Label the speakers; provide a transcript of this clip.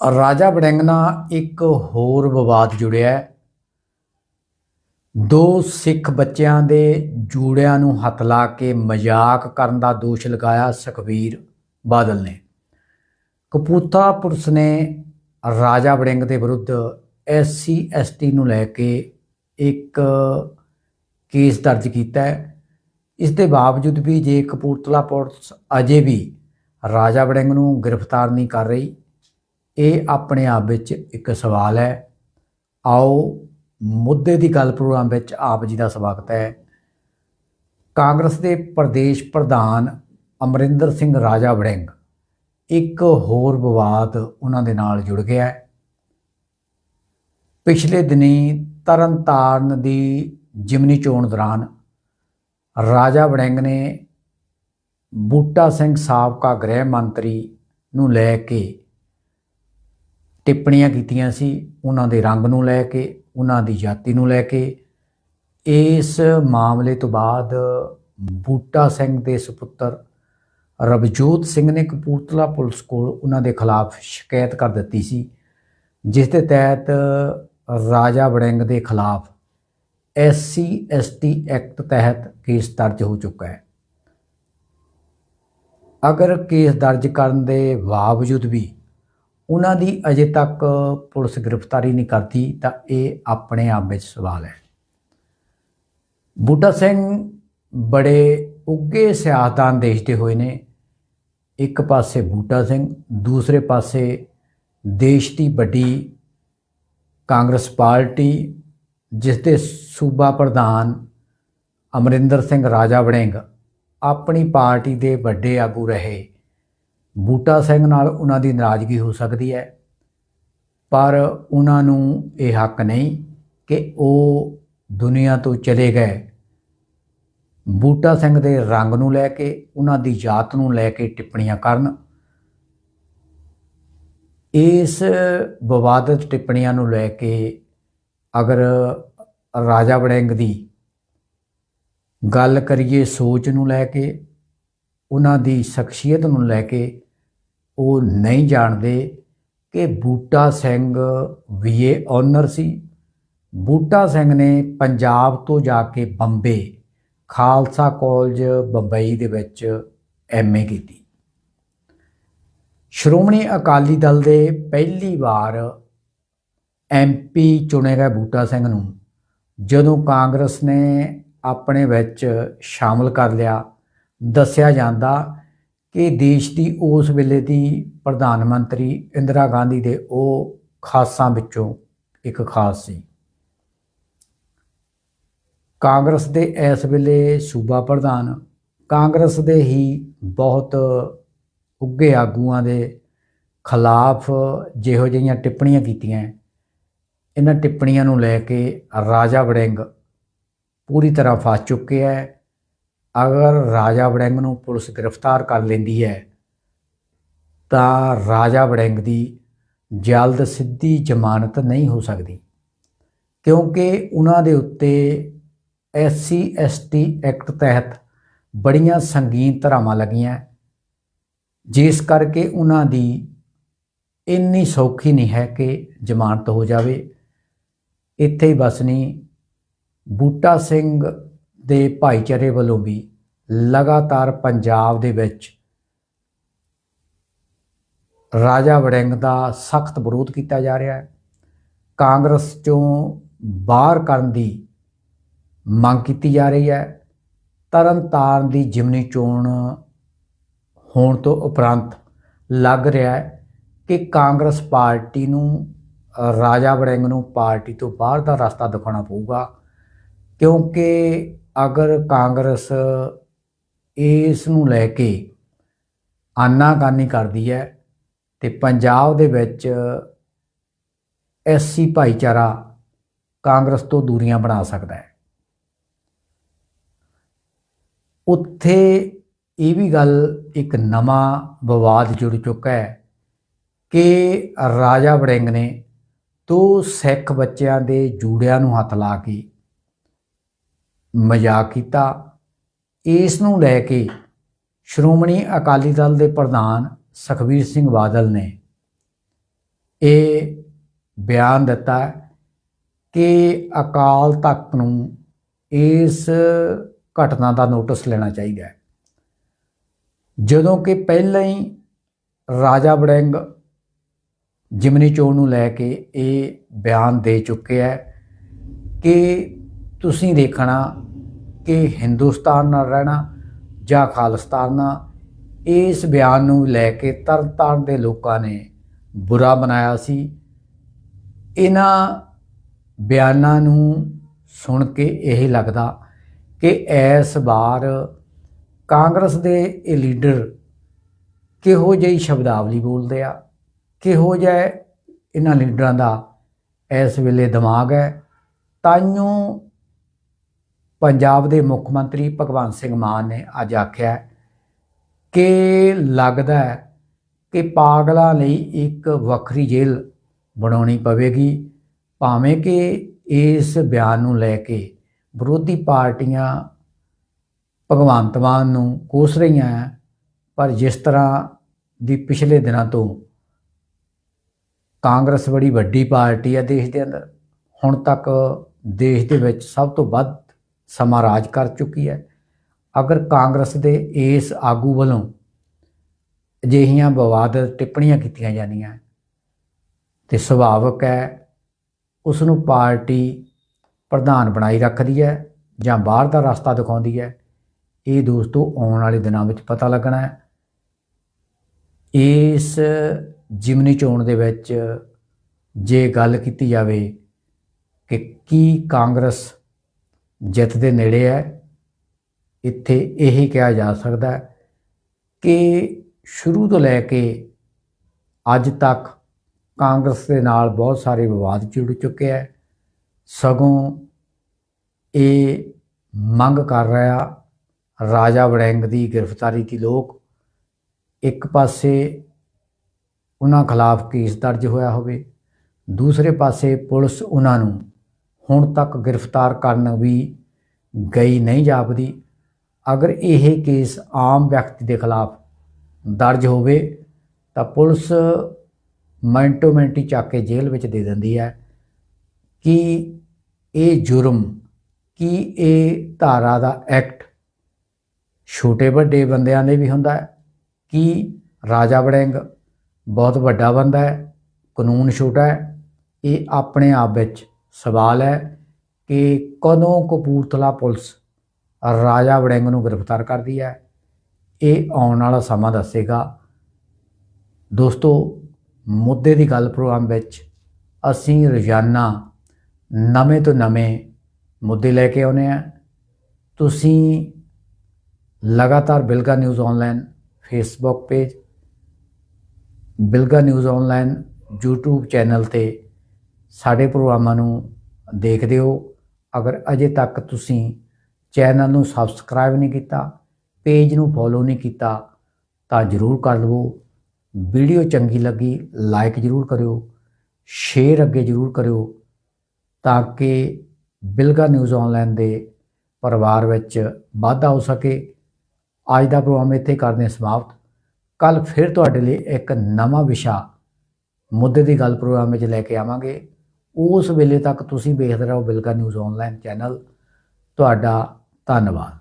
Speaker 1: ਰਾਜਾ ਵੜਿੰਗ ਨਾਲ ਇੱਕ ਹੋਰ ਵਿਵਾਦ ਜੁੜਿਆ ਹੈ। ਦੋ ਸਿੱਖ ਬੱਚਿਆਂ ਦੇ ਜੂੜਿਆਂ ਨੂੰ ਹੱਥ ਲਾ ਕੇ ਮਜ਼ਾਕ ਕਰਨ ਦਾ ਦੋਸ਼ ਲਗਾਇਆ ਸੁਖਬੀਰ ਬਾਦਲ ਨੇ ਕਪੂਰਥਲਾ ਪੁਲਿਸ ਨੇ ਰਾਜਾ ਵੜਿੰਗ ਦੇ ਵਿਰੁੱਧ ਐਸਸੀ, ਐਸਟੀ ਨੂੰ ਲੈ ਕੇ ਇੱਕ ਕੇਸ ਦਰਜ ਕੀਤਾ ਹੈ ਇਸ ਦੇ ਬਾਵਜੂਦ ਵੀ ਜੇ ਕਪੂਰਥਲਾ ਪੁਲਿਸ ਅਜੇ ਵੀ ਰਾਜਾ ਵੜਿੰਗ ਨੂੰ ਗ੍ਰਿਫਤਾਰ ਨਹੀਂ ਕਰ ਰਹੀ ਇਹ ਆਪਣੇ ਆਪ ਵਿੱਚ ਇੱਕ ਸਵਾਲ ਹੈ। ਆਓ ਮੁੱਦੇ ਦੀ ਗੱਲ ਪ੍ਰੋਗਰਾਮ ਵਿੱਚ ਆਪ ਜੀ ਦਾ ਸਵਾਗਤ ਹੈ। ਕਾਂਗਰਸ ਦੇ ਪ੍ਰਦੇਸ਼ ਪ੍ਰਧਾਨ ਅਮਰਿੰਦਰ ਸਿੰਘ ਰਾਜਾ ਵੜਿੰਗ ਇੱਕ ਹੋਰ ਵਿਵਾਦ ਉਹਨਾਂ ਦੇ ਨਾਲ ਜੁੜ ਗਿਆ ਹੈ। ਪਿਛਲੇ ਦਿਨੀ ਤਰਨਤਾਰਨ ਦੀ ਜਿਮਨੀ ਚੋਣ ਦੌਰਾਨ ਰਾਜਾ ਵੜਿੰਗ ਨੇ ਬੂਟਾ ਸਿੰਘ ਸਾਬਕਾ ਗ੍ਰਹਿ ਮੰਤਰੀ ਨੂੰ ਲੈ ਕੇ ਟਿੱਪਣੀਆਂ ਕੀਤੀਆਂ ਸੀ ਉਹਨਾਂ ਦੇ ਰੰਗ ਨੂੰ ਲੈ ਕੇ, ਉਹਨਾਂ ਦੀ ਜਾਤੀ ਨੂੰ ਲੈ ਕੇ। ਇਸ ਮਾਮਲੇ ਤੋਂ ਬਾਅਦ ਬੂਟਾ ਸਿੰਘ ਦੇ ਸੁਪੁੱਤਰ ਰਵਜੋਤ ਸਿੰਘ ਨੇ ਕਪੂਰਥਲਾ ਪੁਲਿਸ ਕੋਲ ਉਹਨਾਂ ਦੇ ਖਿਲਾਫ ਸ਼ਿਕਾਇਤ ਕਰ ਦਿੱਤੀ ਸੀ, ਜਿਸ ਦੇ ਤਹਿਤ ਰਾਜਾ ਵੜਿੰਗ ਦੇ ਖਿਲਾਫ ਐਸਸੀ ਐਸਟੀ ਐਕਟ ਤਹਿਤ ਕੇਸ ਦਰਜ ਹੋ ਚੁੱਕਾ ਹੈ। ਅਗਰ ਕੇਸ ਦਰਜ ਕਰਨ ਦੇ ਬਾਵਜੂਦ ਵੀ ਉਹਨਾਂ ਦੀ ਅਜੇ ਤੱਕ ਪੁਲਿਸ ਗ੍ਰਿਫਤਾਰੀ ਨਹੀਂ ਕਰਦੀ ਤਾਂ ਇਹ ਆਪਣੇ ਆਪ ਵਿੱਚ ਸਵਾਲ ਹੈ। ਬੂਟਾ ਸਿੰਘ ਬੜੇ ਉੱਗੇ ਸਿਆਸਤਦਾਨ ਦੇਸ਼ ਦੇ ਹੋਏ ਨੇ। ਇੱਕ ਪਾਸੇ ਬੂਟਾ ਸਿੰਘ, ਦੂਸਰੇ ਪਾਸੇ ਦੇਸ਼ ਦੀ ਵੱਡੀ ਕਾਂਗਰਸ ਪਾਰਟੀ, ਜਿਸ ਦੇ ਸੂਬਾ ਪ੍ਰਧਾਨ ਅਮਰਿੰਦਰ ਸਿੰਘ ਰਾਜਾ ਵੜਿੰਗ ਆਪਣੀ ਪਾਰਟੀ ਦੇ ਵੱਡੇ ਆਗੂ ਰਹੇ। ਬੂਟਾ ਸਿੰਘ ਨਾਲ ਉਹਨਾਂ ਦੀ ਨਾਰਾਜ਼ਗੀ ਹੋ ਸਕਦੀ ਹੈ, ਪਰ ਉਹਨਾਂ ਨੂੰ ਇਹ ਹੱਕ ਨਹੀਂ ਕਿ ਉਹ ਦੁਨੀਆ ਤੋਂ ਚਲੇ ਗਏ। ਬੂਟਾ ਸਿੰਘ ਦੇ ਰੰਗ ਨੂੰ ਲੈ ਕੇ, ਉਹਨਾਂ ਦੀ ਜਾਤ ਨੂੰ ਲੈ ਕੇ ਟਿੱਪਣੀਆਂ ਕਰਨ। ਇਸ ਵਿਵਾਦਤ ਟਿੱਪਣੀਆਂ ਨੂੰ ਲੈ ਕੇ ਅਗਰ ਰਾਜਾ ਵੜਿੰਗ ਦੀ ਗੱਲ ਕਰੀਏ ਸੋਚ ਨੂੰ ਲੈ ਕੇ ਉਹਨਾਂ ਦੀ ਸ਼ਖਸੀਅਤ ਨੂੰ ਲੈ ਕੇ ਉਹ ਨਹੀਂ ਜਾਣਦੇ ਕਿ ਬੂਟਾ ਸਿੰਘ ਵੀਏ ਓਨਰ ਸੀ। ਬੂਟਾ ਸਿੰਘ ਨੇ ਪੰਜਾਬ ਤੋਂ ਜਾ ਕੇ ਬੰਬੇ ਖਾਲਸਾ ਕਾਲਜ ਬੰਬਈ ਦੇ ਵਿੱਚ ਐਮਏ ਕੀਤੀ। ਸ਼੍ਰੋਮਣੀ ਅਕਾਲੀ ਦਲ ਦੇ ਪਹਿਲੀ ਵਾਰ ਐਮਪੀ ਚੁਣੇ ਗਏ ਬੂਟਾ ਸਿੰਘ ਨੂੰ ਜਦੋਂ ਕਾਂਗਰਸ ਨੇ ਆਪਣੇ ਵਿੱਚ ਸ਼ਾਮਲ ਕਰ ਲਿਆ ਦੱਸਿਆ ਜਾਂਦਾ ਕਿ ਦੇਸ਼ ਦੀ ਉਸ ਵੇਲੇ ਦੀ ਪ੍ਰਧਾਨ ਮੰਤਰੀ ਇੰਦਰਾ ਗਾਂਧੀ ਦੇ ਉਹ ਖਾਸਾਂ ਵਿੱਚੋਂ ਇੱਕ ਖਾਸ ਸੀ। ਕਾਂਗਰਸ ਦੇ ਇਸ ਵੇਲੇ ਸੂਬਾ ਪ੍ਰਧਾਨ, ਕਾਂਗਰਸ ਦੇ ਹੀ ਬਹੁਤ ਉੱਗੇ ਆਗੂਆਂ ਦੇ ਖਿਲਾਫ ਜਿਹੋ ਜਿਹੀਆਂ ਟਿੱਪਣੀਆਂ ਕੀਤੀਆਂ। ਇਹਨਾਂ ਟਿੱਪਣੀਆਂ ਨੂੰ ਲੈ ਕੇ ਰਾਜਾ ਵੜਿੰਗ ਪੂਰੀ ਤਰ੍ਹਾਂ ਫਸ ਚੁੱਕੇ ਹੈ। ਅਗਰ ਰਾਜਾ ਵੜੈਂਗ ਨੂੰ ਪੁਲਿਸ ਗ੍ਰਿਫਤਾਰ ਕਰ ਲੈਂਦੀ ਹੈ, ਤਾਂ ਰਾਜਾ ਵੜਿੰਗ ਦੀ ਜਲਦ ਸਿੱਧੀ ਜ਼ਮਾਨਤ ਨਹੀਂ ਹੋ ਸਕਦੀ। ਕਿਉਂਕਿ ਉਹਨਾਂ ਦੇ ਉੱਤੇ ਐਸਸੀ ਐਸਟੀ ਐਕਟ ਤਹਿਤ ਬੜੀਆਂ ਸੰਗੀਨ ਧਾਰਾਵਾਂ ਲੱਗੀਆਂ। ਜਿਸ ਕਰਕੇ ਉਹਨਾਂ ਦੀ ਇੰਨੀ ਸੌਖੀ ਨਹੀਂ ਹੈ ਕਿ ਜ਼ਮਾਨਤ ਹੋ ਜਾਵੇ। ਇੱਥੇ ਹੀ ਬਸ ਨਹੀਂ ਬੂਟਾ ਸਿੰਘ ਦੇ ਭਾਈਚਾਰੇ ਵੱਲੋਂ ਵੀ ਲਗਾਤਾਰ ਪੰਜਾਬ ਦੇ ਵਿੱਚ ਰਾਜਾ ਵੜਿੰਗ ਦਾ ਸਖਤ ਵਿਰੋਧ ਕੀਤਾ ਜਾ ਰਿਹਾ ਹੈ। ਕਾਂਗਰਸ ਚੋਂ ਬਾਹਰ ਕਰਨ ਦੀ ਮੰਗ ਕੀਤੀ ਜਾ ਰਹੀ ਹੈ। ਤਰਨਤਾਰਨ ਦੀ ਜਿਮਨੀ ਚੋਣ ਹੋਣ ਤੋਂ ਉਪਰੰਤ ਲੱਗ ਰਿਹਾ ਹੈ ਕਿ ਕਾਂਗਰਸ ਪਾਰਟੀ ਨੂੰ, ਰਾਜਾ ਵੜਿੰਗ ਨੂੰ ਪਾਰਟੀ ਤੋਂ ਬਾਹਰ ਦਾ ਰਸਤਾ ਦਿਖਾਉਣਾ ਪਊਗਾ, ਕਿਉਂਕਿ ਅਗਰ ਕਾਂਗਰਸ ਇਸ ਨੂੰ ਲੈ ਕੇ ਆਨਾਕਾਨੀ ਕਰਦੀ ਹੈ ਤੇ ਪੰਜਾਬ ਦੇ ਵਿੱਚ ਐਸਸੀ ਭਾਈਚਾਰਾ ਕਾਂਗਰਸ ਤੋਂ ਦੂਰੀਆਂ ਬਣਾ ਸਕਦਾ ਹੈ। ਉੱਥੇ ਇਹ ਵੀ ਗੱਲ ਇੱਕ ਨਵਾਂ ਵਿਵਾਦ ਜੁੜ ਚੁੱਕਾ ਹੈ ਕਿ ਰਾਜਾ ਵੜਿੰਗ ਨੇ ਦੋ ਸਿੱਖ ਬੱਚਿਆਂ ਦੇ ਜੂੜਿਆਂ ਨੂੰ ਹੱਥ ਲਾ ਕੇ ਮਜ਼ਾਕ ਕੀਤਾ। ਇਸ ਨੂੰ ਲੈ ਕੇ ਸ਼੍ਰੋਮਣੀ ਅਕਾਲੀ ਦਲ ਦੇ ਪ੍ਰਧਾਨ ਸੁਖਬੀਰ ਸਿੰਘ ਬਾਦਲ ਨੇ ਇਹ ਬਿਆਨ ਦਿੱਤਾ ਕਿ ਅਕਾਲ ਤਖਤ ਨੂੰ ਇਸ ਘਟਨਾ ਦਾ ਨੋਟਿਸ ਲੈਣਾ ਚਾਹੀਦਾ ਹੈ। ਜਦੋਂ ਕਿ ਪਹਿਲਾਂ ਹੀ ਰਾਜਾ ਬੜਿੰਗ ਜਿਮਨੀ ਚੋਣ ਨੂੰ ਲੈ ਕੇ ਇਹ ਬਿਆਨ ਦੇ ਚੁੱਕੇ ਹੈ ਕਿ ਤੁਸੀਂ ਦੇਖਣਾ ਕਿ ਹਿੰਦੁਸਤਾਨ ਨਾਲ ਰਹਿਣਾ ਜਾਂ ਖਾਲਿਸਤਾਨ ਨਾਲ, ਇਸ ਬਿਆਨ ਨੂੰ ਲੈ ਕੇ ਤਰਨਤਾਰਨ ਦੇ ਲੋਕਾਂ ਨੇ ਬੁਰਾ ਬਣਾਇਆ ਸੀ। ਇਹਨਾਂ ਬਿਆਨਾਂ ਨੂੰ ਸੁਣ ਕੇ ਇਹ ਲੱਗਦਾ ਕਿ ਇਸ ਵਾਰ ਕਾਂਗਰਸ ਦੇ ਇਹ ਲੀਡਰ ਕਿਹੋ ਜਿਹੀ ਸ਼ਬਦਾਵਲੀ ਬੋਲਦੇ ਆ, ਕਿਹੋ ਜਿਹੇ ਇਹਨਾਂ ਲੀਡਰਾਂ ਦਾ ਇਸ ਵੇਲੇ ਦਿਮਾਗ ਹੈ। ਤਾਈਓ ਪੰਜਾਬ ਦੇ ਮੁੱਖ ਮੰਤਰੀ ਭਗਵੰਤ ਸਿੰਘ ਮਾਨ ਨੇ ਅੱਜ ਆਖਿਆ ਕਿ ਲੱਗਦਾ ਹੈ ਕਿ ਪਾਗਲਾਂ ਲਈ ਇੱਕ ਵੱਖਰੀ ਜੇਲ੍ਹ ਬਣਾਉਣੀ ਪਵੇਗੀ, ਭਾਵੇਂ ਕਿ ਇਸ ਬਿਆਨ ਨੂੰ ਲੈ ਕੇ ਵਿਰੋਧੀ ਪਾਰਟੀਆਂ ਭਗਵੰਤ ਮਾਨ ਨੂੰ ਕੋਸ ਰਹੀਆਂ ਹੈ, ਪਰ ਜਿਸ ਤਰ੍ਹਾਂ ਦੀ ਪਿਛਲੇ ਦਿਨਾਂ ਤੋਂ ਕਾਂਗਰਸ ਬੜੀ ਵੱਡੀ ਪਾਰਟੀ ਹੈ ਦੇਸ਼ ਦੇ ਅੰਦਰ, ਹੁਣ ਤੱਕ ਦੇਸ਼ ਦੇ ਵਿੱਚ ਸਭ ਤੋਂ ਵੱਧ ਸਮਾਂ ਰਾਜ ਕਰ ਚੁੱਕੀ ਹੈ। ਅਗਰ ਕਾਂਗਰਸ ਦੇ ਇਸ ਆਗੂ ਵੱਲੋਂ ਅਜਿਹੀਆਂ ਵਿਵਾਦਤ ਟਿੱਪਣੀਆਂ ਕੀਤੀਆਂ ਜਾਂਦੀਆਂ ਤੇ ਸੁਭਾਵਕ ਹੈ ਉਸ ਨੂੰ ਪਾਰਟੀ ਪ੍ਰਧਾਨ ਬਣਾਈ ਰੱਖਦੀ ਹੈ ਜਾਂ ਬਾਹਰ ਦਾ ਰਸਤਾ ਦਿਖਾਉਂਦੀ ਹੈ, ਇਹ ਦੋਸਤੋ ਆਉਣ ਵਾਲੇ ਦਿਨਾਂ ਵਿੱਚ ਪਤਾ ਲੱਗਣਾ ਹੈ। ਇਸ ਜਿਮਨੀ ਚੋਣ ਦੇ ਵਿੱਚ ਜੇ ਗੱਲ ਕੀਤੀ ਜਾਵੇ ਕਿ ਕੀ ਕਾਂਗਰਸ ਜਿੱਤ ਦੇ ਨੇੜੇ ਹੈ। ਇੱਥੇ ਇਹੀ ਕਿਹਾ ਜਾ ਸਕਦਾ ਹੈ ਕਿ ਸ਼ੁਰੂ ਤੋਂ ਲੈ ਕੇ ਅੱਜ ਤੱਕ ਕਾਂਗਰਸ ਦੇ ਨਾਲ ਬਹੁਤ ਸਾਰੇ ਵਿਵਾਦ ਜੁੜ ਚੁੱਕੇ ਹੈ। ਸਗੋਂ ਇਹ ਮੰਗ ਕਰ ਰਿਹਾ ਰਾਜਾ ਵੜੈਂਗ ਦੀ ਗ੍ਰਿਫਤਾਰੀ ਦੀ ਲੋਕ। ਇੱਕ ਪਾਸੇ ਉਹਨਾਂ ਖਿਲਾਫ ਕੇਸ ਦਰਜ ਹੋਇਆ ਹੋਵੇ, ਦੂਸਰੇ ਪਾਸੇ ਪੁਲਿਸ ਉਹਨਾਂ ਨੂੰ ਹੁਣ ਤੱਕ ਗ੍ਰਿਫਤਾਰ ਕਰਨ ਵੀ ਗਈ ਨਹੀਂ ਜਾਪਦੀ। ਅਗਰ ਇਹ ਕੇਸ ਆਮ ਵਿਅਕਤੀ ਦੇ ਖਿਲਾਫ ਦਰਜ ਹੋਵੇ, ਤਾਂ ਪੁਲਿਸ ਮਿੰਟੋ ਮਿੰਟੀ ਚੱਕ ਕੇ ਜੇਲ੍ਹ ਵਿੱਚ ਦੇ ਦਿੰਦੀ ਹੈ ਕਿ ਇਹ ਜੁਰਮ, ਕੀ ਇਹ ਧਾਰਾ ਦਾ ਐਕਟ ਛੋਟੇ ਵੱਡੇ ਬੰਦਿਆਂ ਦੇ ਵੀ ਹੁੰਦਾ ਹੈ, ਕਿ ਰਾਜਾ ਵੜਿੰਗ ਬਹੁਤ ਵੱਡਾ ਬੰਦਾ ਹੈ, ਕਾਨੂੰਨ ਛੋਟਾ ਹੈ, ਇਹ ਆਪਣੇ ਆਪ ਵਿੱਚ ਸਵਾਲ ਹੈ ਕਿ ਕਦੋਂ ਕਪੂਰਥਲਾ ਪੁਲਿਸ ਰਾਜਾ ਵੜਿੰਗ ਨੂੰ ਗ੍ਰਿਫਤਾਰ ਕਰਦੀ ਹੈ? ਇਹ ਆਉਣ ਵਾਲਾ ਸਮਾਂ ਦੱਸੇਗਾ। ਦੋਸਤੋ, ਮੁੱਦੇ ਦੀ ਗੱਲ ਪ੍ਰੋਗਰਾਮ ਵਿੱਚ ਅਸੀਂ ਰੋਜ਼ਾਨਾ ਨਵੇਂ ਤੋਂ ਨਵੇਂ ਮੁੱਦੇ ਲੈ ਕੇ ਆਉਨੇ ਆ ਤੁਸੀਂ ਲਗਾਤਾਰ Bilga news online Facebook page Bilga news online YouTube channel ਤੇ ਸਾਡੇ ਪ੍ਰੋਗਰਾਮਾਂ ਨੂੰ ਦੇਖਦੇ ਹੋ। ਅਗਰ ਅਜੇ ਤੱਕ ਤੁਸੀਂ ਚੈਨਲ ਨੂੰ ਸਬਸਕ੍ਰਾਈਬ ਨਹੀਂ ਕੀਤਾ, ਪੇਜ ਨੂੰ ਫੋਲੋ ਨਹੀਂ ਕੀਤਾ, ਤਾਂ ਜਰੂਰ ਕਰ ਲਵੋ। ਵੀਡੀਓ ਚੰਗੀ ਲੱਗੀ, ਲਾਈਕ ਜਰੂਰ ਕਰਿਓ, ਸ਼ੇਅਰ ਅੱਗੇ ਜਰੂਰ ਕਰਿਓ, ਤਾਂ ਕਿ ਬਿਲਗਾ ਨਿਊਜ਼ ਆਨਲਾਈਨ ਦੇ ਪਰਿਵਾਰ ਵਿੱਚ ਵਾਧਾ ਹੋ ਸਕੇ। ਅੱਜ ਦਾ ਪ੍ਰੋਗਰਾਮ ਇੱਥੇ ਕਰਦੇ ਹਾਂ ਸਮਾਪਤ। ਕੱਲ ਫਿਰ ਤੁਹਾਡੇ ਲਈ ਇੱਕ ਨਵਾਂ ਵਿਸ਼ਾ ਮੁੱਦੇ ਦੀ ਗੱਲ ਪ੍ਰੋਗਰਾਮ ਵਿੱਚ ਲੈ ਕੇ ਆਵਾਂਗੇ। ਉਸ ਵੇਲੇ ਤੱਕ ਤੁਸੀਂ ਵੇਖਦੇ ਰਹੋ ਬਿਲਕਾ ਨਿਊਜ਼ ਆਨਲਾਈਨ ਚੈਨਲ। ਤੁਹਾਡਾ ਧੰਨਵਾਦ।